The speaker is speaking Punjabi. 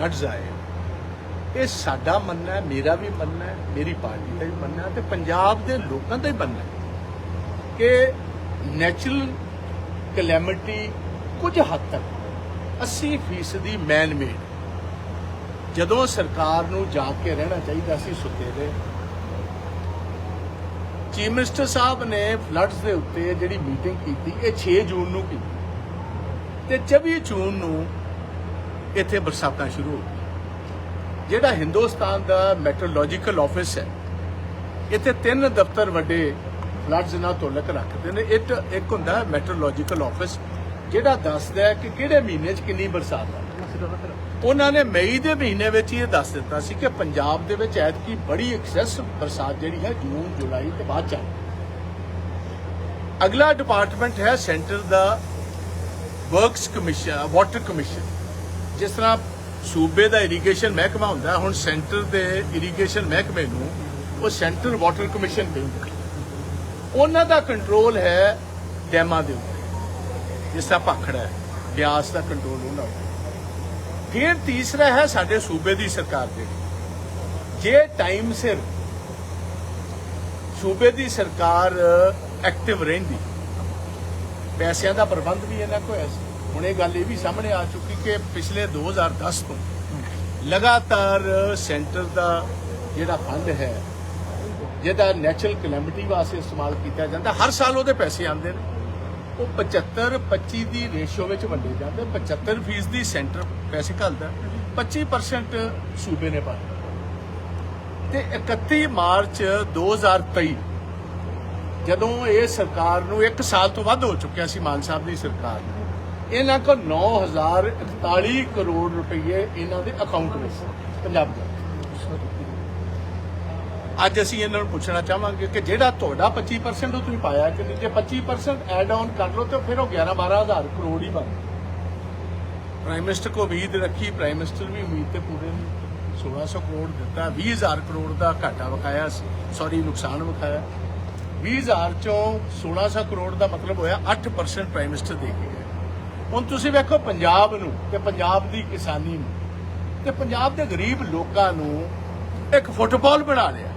ਫਲੱਡਸ ਆਏ ਇਹ ਸਾਡਾ ਮੰਨਣਾ ਹੈ, ਮੇਰਾ ਵੀ ਮੰਨਣਾ ਹੈ, ਮੇਰੀ ਪਾਰਟੀ ਦਾ ਵੀ ਮੰਨਣਾ ਤੇ ਪੰਜਾਬ ਦੇ ਲੋਕਾਂ ਦਾ ਹੀ ਮੰਨਣਾ ਕਿ ਨੈਚੁਰਲ ਕਲੈਮਿਟੀ ਕੁਝ ਹੱਦ ਤੱਕ 80% ਦੀ ਮੈਨ ਮੇਡ ਜਦੋਂ ਸਰਕਾਰ ਨੂੰ ਜਾਗ ਕੇ ਰਹਿਣਾ ਚਾਹੀਦਾ ਸੀ ਸੁੱਤੇ ਦੇ, ਚੀਫ ਮਿਨਿਸਟਰ ਸਾਹਿਬ ਨੇ ਫਲੱਡਸ ਦੇ ਉੱਤੇ ਜਿਹੜੀ ਮੀਟਿੰਗ ਕੀਤੀ, ਇਹ 6 ਜੂਨ ਨੂੰ ਕੀਤੀ। ਤੇ 24 ਜੂਨ ਨੂੰ ਇੱਥੇ ਬਰਸਾਤਾਂ ਸ਼ੁਰੂ ਹੋ ਗਈਆਂ। ਜਿਹੜਾ ਹਿੰਦੁਸਤਾਨ ਦਾ ਮੈਟਰੋਲੋਜੀਕਲ ਆਫਿਸ ਹੈ, ਇੱਥੇ ਤਿੰਨ ਦਫ਼ਤਰ ਵੱਡੇ ਫਲੱਡਸ ਨਾਲ ਤੁਲਕ ਰੱਖਦੇ ਨੇ। ਇੱਕ ਇੱਕ ਹੁੰਦਾ ਮੈਟਰੋਲੋਜੀਕਲ ਆਫਿਸ ਜਿਹੜਾ ਦੱਸਦਾ ਹੈ ਕਿ ਕਿਹੜੇ ਮਹੀਨੇ 'ਚ ਕਿੰਨੀ ਬਰਸਾਤ ਆ ਉਹਨਾਂ ਨੇ ਮਈ ਦੇ ਮਹੀਨੇ ਵਿੱਚ ਇਹ ਦੱਸ ਦਿੱਤਾ ਸੀ ਕਿ ਪੰਜਾਬ ਦੇ ਵਿੱਚ ਐਤਕੀ ਬੜੀ ਐਕਸੈਸ ਬਰਸਾਤ ਜਿਹੜੀ ਹੈ ਜੂਨ, ਜੁਲਾਈ ਤੇ ਬਾਅਦ ਚ ਆਈ ਅਗਲਾ ਡਿਪਾਰਟਮੈਂਟ ਹੈ ਸੈਂਟਰ ਦਾ ਵਰਕਸ ਕਮਿਸ਼ਨ ਵਾਟਰ ਕਮਿਸ਼ਨ ਜਿਸ ਤਰ੍ਹਾਂ ਸੂਬੇ ਦਾ ਇਰੀਗੇਸ਼ਨ ਮਹਿਕਮਾ ਹੁੰਦਾ, ਹੁਣ ਸੈਂਟਰ ਦੇ ਇਰੀਗੇਸ਼ਨ ਮਹਿਕਮੇ ਨੂੰ ਉਹ ਸੈਂਟਰਲ ਵਾਟਰ ਕਮਿਸ਼ਨ ਕਹਿੰਦੇ ਉਹਨਾਂ ਦਾ ਕੰਟਰੋਲ ਹੈ ਡੈਮਾਂ ਦੇ ਉੱਤੇ, ਜਿਸ ਤਰ੍ਹਾਂ ਭਾਖੜਾ ਹੈ, ਬਿਆਸ ਦਾ ਕੰਟਰੋਲ ਉਹਨਾਂ ਦਾ ਫਿਰ ਤੀਸਰਾ ਹੈ ਸਾਡੇ ਸੂਬੇ ਦੀ ਸਰਕਾਰ ਦੇ। ਜੇ ਟਾਈਮ ਸਿਰ ਸੂਬੇ ਦੀ ਸਰਕਾਰ ਐਕਟਿਵ ਰਹਿੰਦੀ, ਪੈਸਿਆਂ ਦਾ ਪ੍ਰਬੰਧ ਵੀ ਇਹਨਾਂ ਕੋਲ ਹੋਇਆ ਸੀ ਹੁਣ ਇਹ ਗੱਲ ਇਹ ਵੀ ਸਾਹਮਣੇ ਆ ਚੁੱਕੀ ਕਿ ਪਿਛਲੇ 2010 ਤੋਂ ਲਗਾਤਾਰ ਸੈਂਟਰ ਦਾ ਜਿਹੜਾ ਫੰਡ ਹੈ, ਜਿਹਦਾ ਨੈਚੁਰਲ ਕਲੈਮਿਟੀ ਵਾਸਤੇ ਇਸਤੇਮਾਲ ਕੀਤਾ ਜਾਂਦਾ, ਹਰ ਸਾਲ ਉਹਦੇ ਪੈਸੇ ਆਉਂਦੇ ਨੇ। ਉਹ 75 25 ਦੀ ਰੇਸ਼ੋ ਵਿੱਚ ਵੰਡੇ ਜਾਂਦੇ 75 ਫੀਸਦੀ ਸੈਂਟਰ ਪੈਸੇ ਘੱਲਦਾ 25% ਸੂਬੇ ਨੇ ਪਾਇਆ। ਤੇ 31 ਮਾਰਚ 2023 ਜਦੋਂ ਇਹ ਸਰਕਾਰ ਨੂੰ 1 ਸਾਲ ਤੋਂ ਵੱਧ ਹੋ ਚੁੱਕਿਆ ਸੀ ਮਾਨ ਸਾਹਿਬ ਦੀ ਸਰਕਾਰ ਨੂੰ ਇਹਨਾਂ ਕੋਲ 9041 ਕਰੋੜ ਰੁਪਏ ਇਹਨਾਂ ਦੇ ਅਕਾਊਂਟ ਵਿੱਚ ਪੰਜਾਬ ਦੇ। ਅੱਜ ਅਸੀਂ ਇਹਨਾਂ ਨੂੰ ਪੁੱਛਣਾ ਚਾਹਾਂਗੇ ਕਿ ਜਿਹੜਾ ਤੁਹਾਡਾ 25% ਉਹ ਤੁਸੀਂ ਪਾਇਆ ਕਿ ਜੇ 25% ਐਡ ਆਨ ਕਰ ਲਓ ਤਾਂ ਫਿਰ ਉਹ 11 12000 ਕਰੋੜ ਹੀ ਬਣ ਪ੍ਰਾਈਮ ਮਿਨਿਸਟਰ ਕੋ ਉਮੀਦ ਰੱਖੀ ਪ੍ਰਾਈਮ ਮਿਨਿਸਟਰ ਵੀ ਉਮੀਦ ਤੇ ਪੂਰੇ ਨਹੀਂ 1600 ਕਰੋੜ ਦਿੱਤਾ 20000 ਕਰੋੜ ਦਾ ਘਾਟਾ ਵਿਖਾਇਆ ਸੌਰੀ ਨੁਕਸਾਨ ਵਿਖਾਇਆ। 20000 ਚੋਂ 1600 ਕਰੋੜ ਦਾ ਮਤਲਬ ਹੋਇਆ 8% ਪ੍ਰਾਈਮ ਮਿਨਿਸਟਰ ਦੇ ਕੇ ਗਏ। ਹੁਣ ਤੁਸੀਂ ਵੇਖੋ ਪੰਜਾਬ ਨੂੰ ਤੇ ਪੰਜਾਬ ਦੀ ਕਿਸਾਨੀ ਨੂੰ ਤੇ ਪੰਜਾਬ ਦੇ ਗਰੀਬ ਲੋਕਾਂ ਨੂੰ ਇੱਕ ਫੁੱਟਬਾਲ ਬਣਾ ਲਿਆ।